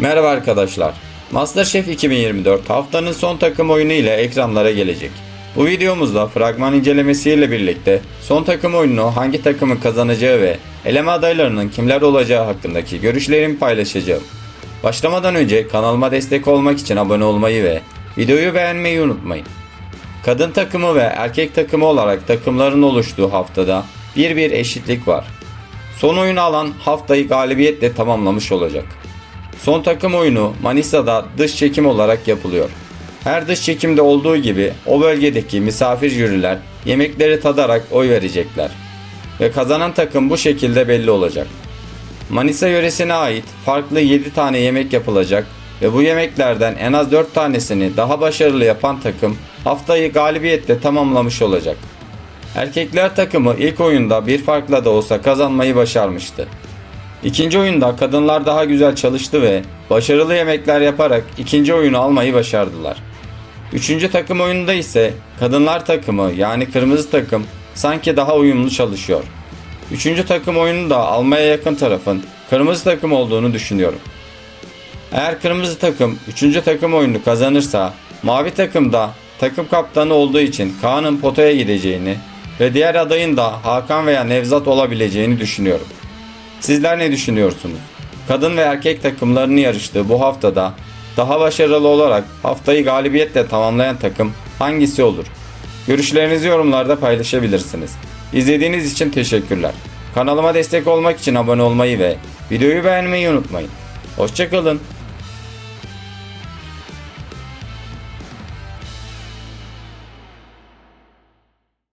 Merhaba arkadaşlar. MasterChef 2024 haftanın son takım oyunu ile ekranlara gelecek. Bu videomuzda fragman incelemesiyle birlikte son takım oyununu hangi takımın kazanacağı ve eleme adaylarının kimler olacağı hakkındaki görüşlerimi paylaşacağım. Başlamadan önce kanalıma destek olmak için abone olmayı ve videoyu beğenmeyi unutmayın. Kadın takımı ve erkek takımı olarak takımların oluştuğu haftada bir bir eşitlik var. Son oyunu alan haftayı galibiyetle tamamlamış olacak. Son takım oyunu Manisa'da dış çekim olarak yapılıyor. Her dış çekimde olduğu gibi o bölgedeki misafir jüriler yemekleri tadarak oy verecekler. Ve kazanan takım bu şekilde belli olacak. Manisa yöresine ait farklı 7 tane yemek yapılacak ve bu yemeklerden en az 4 tanesini daha başarılı yapan takım haftayı galibiyetle tamamlamış olacak. Erkekler takımı ilk oyunda bir farkla da olsa kazanmayı başarmıştı. İkinci oyunda kadınlar daha güzel çalıştı ve başarılı yemekler yaparak ikinci oyunu almayı başardılar. Üçüncü takım oyununda ise kadınlar takımı yani kırmızı takım sanki daha uyumlu çalışıyor. Üçüncü takım oyunu da almaya yakın tarafın kırmızı takım olduğunu düşünüyorum. Eğer kırmızı takım 3. takım oyunu kazanırsa mavi takımda takım kaptanı olduğu için Kaan'ın potaya gideceğini ve diğer adayın da Hakan veya Nevzat olabileceğini düşünüyorum. Sizler ne düşünüyorsunuz? Kadın ve erkek takımlarının yarıştığı bu haftada daha başarılı olarak haftayı galibiyetle tamamlayan takım hangisi olur? Görüşlerinizi yorumlarda paylaşabilirsiniz. İzlediğiniz için teşekkürler. Kanalıma destek olmak için abone olmayı ve videoyu beğenmeyi unutmayın. Hoşçakalın.